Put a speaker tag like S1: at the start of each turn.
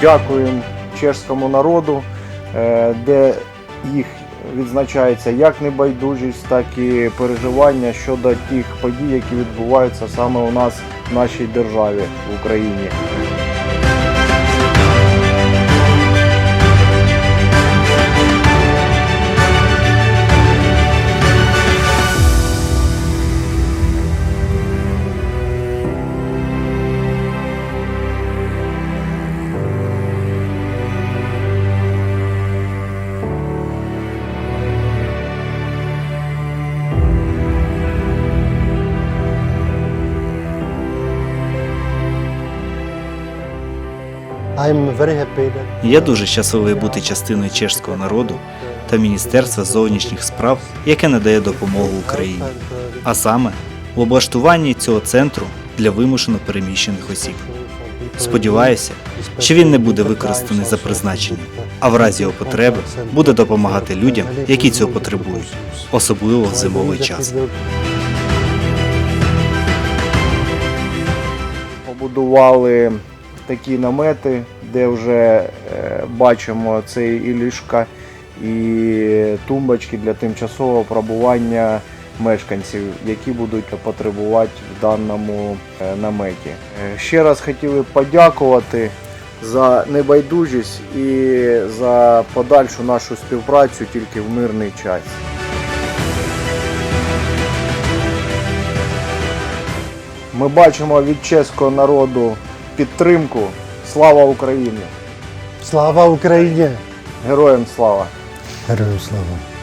S1: Дякуємо чешському народу, е, де їх відзначається як небайдужість, так і переживання щодо тих подій, які відбуваються саме у нас в нашій державі в Україні.
S2: Я дуже щасливий бути частиною чешського народу та Міністерства зовнішніх справ, яке надає допомогу Україні, а саме в облаштуванні цього центру для вимушено переміщених осіб. Сподіваюся, що він не буде використаний за призначенням, а в разі його потреби буде допомагати людям, які цього потребують, особливо в зимовий час.
S1: Побудували такі намети, де вже е, бачимо це і ліжка, і тумбочки для тимчасового пробування мешканців, які будуть потребувати в даному е, наметі. Е, Ще раз хотіли подякувати за небайдужість і за подальшу нашу співпрацю тільки в мирний час. Ми бачимо від чеського народу підтримку. Слава Україні!
S3: Слава Україні!
S1: Героям слава!
S3: Героям слава!